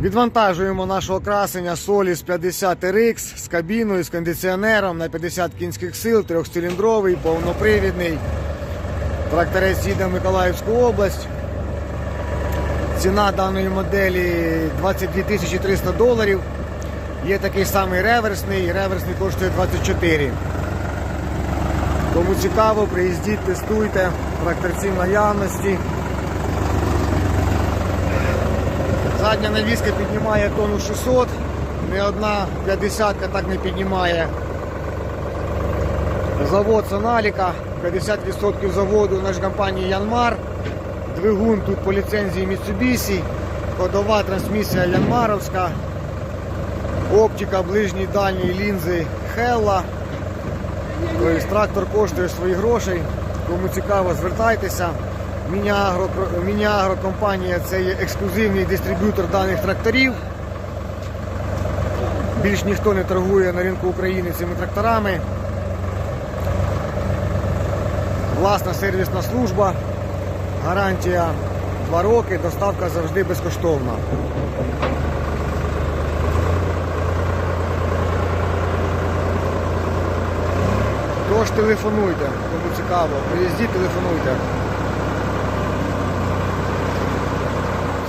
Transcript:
Відвантажуємо нашого красення Solis 50 RX з кабіною, з кондиціонером на 50 кінських сил, трьохциліндровий, повнопривідний. Тракторець їде в Миколаївську область. Ціна даної моделі 22 300 доларів. Є такий самий реверсний, реверсний коштує 24. Кому цікаво, приїздіть, тестуйте, тракторці наявності. Задня навіска піднімає тонну 600, не одна 50 так не піднімає. Завод Соналіка, 50% заводу нашої компанії Янмар. Двигун тут по ліцензії Mitsubishi, ходова трансмісія Янмаровська, оптика ближній дальній лінзи Hella. Тобто трактор коштує свої грошей. Кому цікаво, звертайтеся. Мініагро, Мініагро компанія це є ексклюзивний дистриб'ютор даних тракторів. Більш ніхто не торгує на ринку України цими тракторами. Власна сервісна служба, гарантія 2 роки, доставка завжди безкоштовна. Тож телефонуйте, кому цікаво. Приїздіть, телефонуйте.